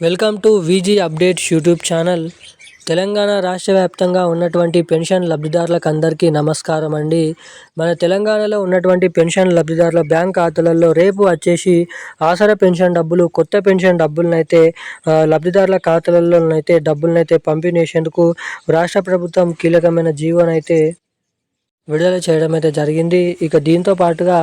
Welcome to VG updates YouTube channel. Telangana రాష్ట్ర వ్యాప్తంగా ఉన్నటువంటి పెన్షన్ లబ్ధిదారులకు అందరికీ నమస్కారం అండి. మన తెలంగాణలో ఉన్నటువంటి పెన్షన్ లబ్ధిదారుల బ్యాంక్ ఖాతాలలో రేపు వచ్చేసి ఆసర పెన్షన్ డబ్బులు కొత్త పెన్షన్ డబ్బులనైతే లబ్ధిదారుల ఖాతాలలోనైతే డబ్బులనైతే పంపిణీసేందుకు రాష్ట్ర ప్రభుత్వం కీలకమైన జీవోనైతే విడుదల చేయడం అయితే జరిగింది. ఇక దీంతో పాటుగా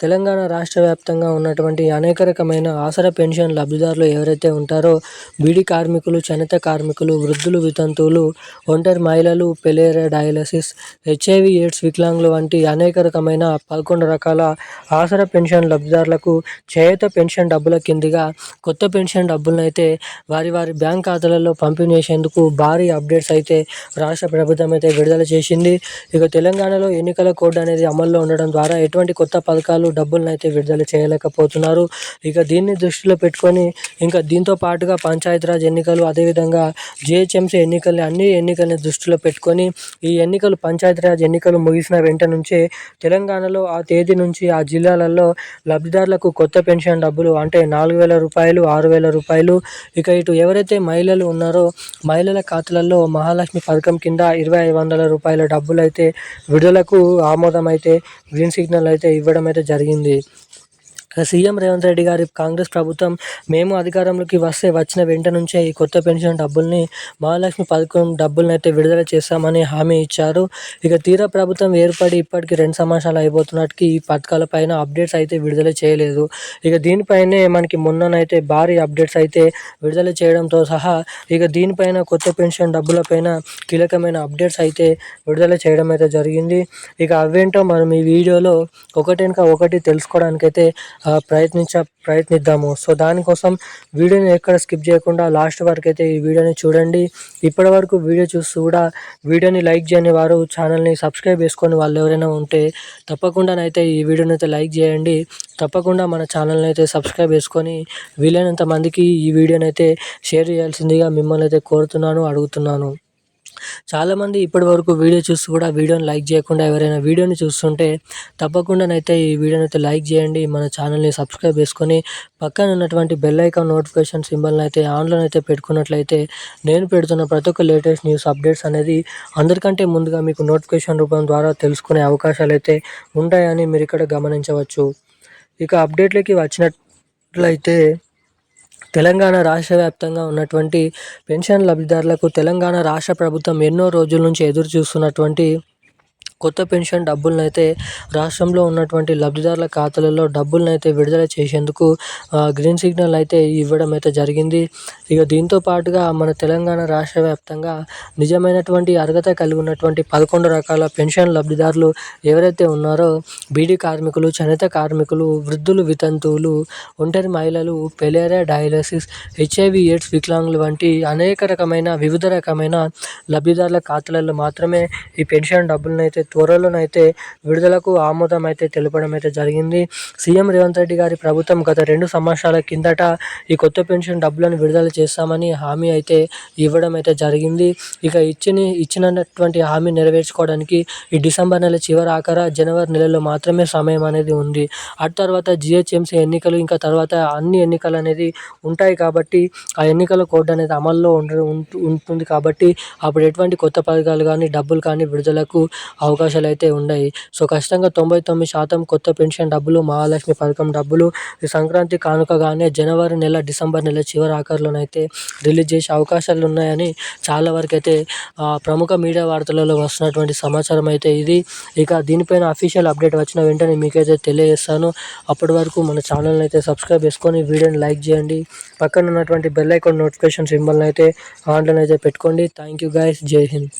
తెలంగాణ రాష్ట్ర వ్యాప్తంగా ఉన్నటువంటి అనేక రకమైన ఆసరా పెన్షన్ లబ్ధిదారులు ఎవరైతే ఉంటారో బీడీ కార్మికులు చేనేత కార్మికులు వృద్ధులు వితంతువులు ఒంటరి మహిళలు పెలేరా డయాలసిస్ హెచ్ఐవి ఎయిడ్స్ వికలాంగులు వంటి అనేక రకమైన పదకొండు రకాల ఆసరా పెన్షన్ లబ్ధిదారులకు చేత పెన్షన్ డబ్బుల కిందిగా కొత్త పెన్షన్ డబ్బులను అయితే వారి వారి బ్యాంక్ ఖాతాలలో పంపిణీ చేసేందుకు భారీ అప్డేట్స్ అయితే రాష్ట్ర ప్రభుత్వం అయితే విడుదల చేసింది. ఇక తెలంగాణలో ఎన్నికల కోడ్ అనేది అమల్లో ఉండడం ద్వారా ఎటువంటి కొత్త పథకాలు డబ్బులను అయితే విడుదల చేయలేకపోతున్నారు. ఇక దీన్ని దృష్టిలో పెట్టుకొని ఇంకా దీంతో పాటుగా పంచాయతీరాజ్ ఎన్నికలు అదేవిధంగా జిహెచ్ఎంసీ ఎన్నికల్ని అన్ని ఎన్నికల్ని దృష్టిలో పెట్టుకొని ఈ ఎన్నికలు పంచాయతీరాజ్ ఎన్నికలు ముగిసిన వెంట నుంచే తెలంగాణలో ఆ తేదీ నుంచి ఆ జిల్లాలలో లబ్ధిదారులకు కొత్త పెన్షన్ డబ్బులు అంటే నాలుగు వేల రూపాయలు ఆరు వేల రూపాయలు. ఇక ఇటు ఎవరైతే మహిళలు ఉన్నారో మహిళల ఖాతాలలో మహాలక్ష్మి పథకం కింద ఇరవై ఐదు వందల రూపాయల డబ్బులు అయితే విడుదలకు ఆమోదం అయితే గ్రీన్ సిగ్నల్ అయితే ఇవ్వడం అయితే జరిగింది జరిగింది. సీఎం రేవంత్ రెడ్డి గారి కాంగ్రెస్ ప్రభుత్వం మేము అధికారంలోకి వస్తే వచ్చిన వెంట నుంచే ఈ కొత్త పెన్షన్ డబ్బుల్ని మహాలక్ష్మి పథకం డబ్బుల్ని అయితే విడుదల చేస్తామని హామీ ఇచ్చారు. ఇక తీరా ప్రభుత్వం ఏర్పడి ఇప్పటికి రెండు సంవత్సరాలు అయిపోతున్నట్టుకి ఈ పథకాల పైన అప్డేట్స్ అయితే విడుదల చేయలేదు. ఇక దీనిపైనే మనకి మొన్ననైతే భారీ అప్డేట్స్ అయితే విడుదల చేయడంతో సహా ఇక దీనిపైన కొత్త పెన్షన్ డబ్బులపైన కీలకమైన అప్డేట్స్ అయితే విడుదల చేయడం అయితే జరిగింది. ఇక అవేంటో మనం ఈ వీడియోలో ఒకటెనక ఒకటి తెలుసుకోవడానికైతే ప్రయత్నించ ప్రయత్నిద్దాము. సో దానికోసం వీడియోని ఎక్కడ స్కిప్ చేయకుండా లాస్ట్ వరకు అయితే ఈ వీడియోని చూడండి. ఇప్పటి వరకు వీడియో చూస్తూ కూడా వీడియోని లైక్ చేయని వారు ఛానల్ని సబ్స్క్రైబ్ చేసుకొని వాళ్ళు ఎవరైనా ఉంటే తప్పకుండానైతే ఈ వీడియోని అయితే లైక్ చేయండి. తప్పకుండా మన ఛానల్ని అయితే సబ్స్క్రైబ్ చేసుకొని వీలైనంత మందికి ఈ వీడియోని అయితే షేర్ చేయాల్సిందిగా మిమ్మల్ని అయితే కోరుతున్నాను అడుగుతున్నాను. చాలామంది ఇప్పటి వరకు వీడియో చూస్తూ కూడా వీడియోని లైక్ చేయకుండా ఎవరైనా వీడియోని చూస్తుంటే తప్పకుండానైతే ఈ వీడియోని అయితే లైక్ చేయండి. మన ఛానల్ని సబ్స్క్రైబ్ చేసుకొని పక్కన ఉన్నటువంటి బెల్ ఐకాన్ నోటిఫికేషన్ సింబల్ని అయితే ఆన్లో అయితే పెట్టుకున్నట్లయితే నేను పెడుతున్న ప్రతి ఒక్క లేటెస్ట్ న్యూస్ అప్డేట్స్ అనేది అందరికంటే ముందుగా మీకు నోటిఫికేషన్ రూపం ద్వారా తెలుసుకునే అవకాశాలు అయితే ఉంటాయని మీరు ఇక్కడ గమనించవచ్చు. ఇక అప్డేట్లకి వచ్చినట్లయితే తెలంగాణ రాష్ట్ర వ్యాప్తంగా ఉన్నటువంటి పెన్షన్ లబ్ధిదారులకు తెలంగాణ రాష్ట్ర ప్రభుత్వం ఎన్నో రోజుల నుంచి ఎదురు చూస్తున్నటువంటి కొత్త పెన్షన్ డబ్బులను అయితే రాష్ట్రంలో ఉన్నటువంటి లబ్ధిదారుల ఖాతాలలో డబ్బులను అయితే విడుదల చేసేందుకు గ్రీన్ సిగ్నల్ అయితే ఇవ్వడం అయితే జరిగింది. ఇక దీంతో పాటుగా మన తెలంగాణ రాష్ట్ర వ్యాప్తంగా నిజమైనటువంటి అర్హత కలిగి ఉన్నటువంటి పదకొండు రకాల పెన్షన్ లబ్ధిదారులు ఎవరైతే ఉన్నారో బీడీ కార్మికులు చేనేత కార్మికులు వృద్ధులు వితంతువులు ఒంటరి మహిళలు పెలేరియా డయాలసిస్ హెచ్ఐవి ఎయిడ్స్ వికలాంగులు వంటి అనేక రకమైన వివిధ రకమైన లబ్ధిదారుల ఖాతాలలో మాత్రమే ఈ పెన్షన్ డబ్బులను అయితే త్వరలోనైతే విడుదలకు ఆమోదం అయితే తెలపడం అయితే జరిగింది. సీఎం రేవంత్ రెడ్డి గారి ప్రభుత్వం గత రెండు సంవత్సరాల కిందట ఈ కొత్త పెన్షన్ డబ్బులను విడుదల చేస్తామని హామీ అయితే ఇవ్వడం అయితే జరిగింది. ఇక ఇచ్చిన ఇచ్చినటువంటి హామీ నెరవేర్చుకోవడానికి ఈ డిసెంబర్ నెల చివరి ఆఖర జనవరి నెలలో మాత్రమే సమయం అనేది ఉంది. ఆ తర్వాత జిహెచ్ఎంసీ ఎన్నికలు ఇంకా తర్వాత అన్ని ఎన్నికలు అనేది ఉంటాయి కాబట్టి ఆ ఎన్నికల కోడ్ అనేది అమల్లో ఉంటుంది కాబట్టి అప్పుడు ఎటువంటి కొత్త పథకాలు కానీ డబ్బులు కానీ విడుదలకు అవకాశం అవకాశాలు అయితే ఉన్నాయి సో ఖచ్చితంగా తొంభై తొమ్మిది శాతం కొత్త పెన్షన్ డబ్బులు మహాలక్ష్మి పథకం డబ్బులు సంక్రాంతి కానుకగానే జనవరి నెల డిసెంబర్ నెల చివరి ఆఖరిలోనైతే రిలీజ్ చేసే అవకాశాలు ఉన్నాయని చాలా వరకు అయితే ప్రముఖ మీడియా వార్తలలో వస్తున్నటువంటి సమాచారం అయితే ఇది. ఇక దీనిపైన అఫీషియల్ అప్డేట్ వచ్చిన వెంటనే మీకైతే తెలియజేస్తాను. అప్పటి వరకు మన ఛానల్ని అయితే సబ్స్క్రైబ్ చేసుకొని వీడియోని లైక్ చేయండి. పక్కన ఉన్నటువంటి బెల్ ఐకాన్ నోటిఫికేషన్ సింబల్ని అయితే ఆన్లైన్ అయితే పెట్టుకోండి. థ్యాంక్ యూ గైస్ జై హింద్.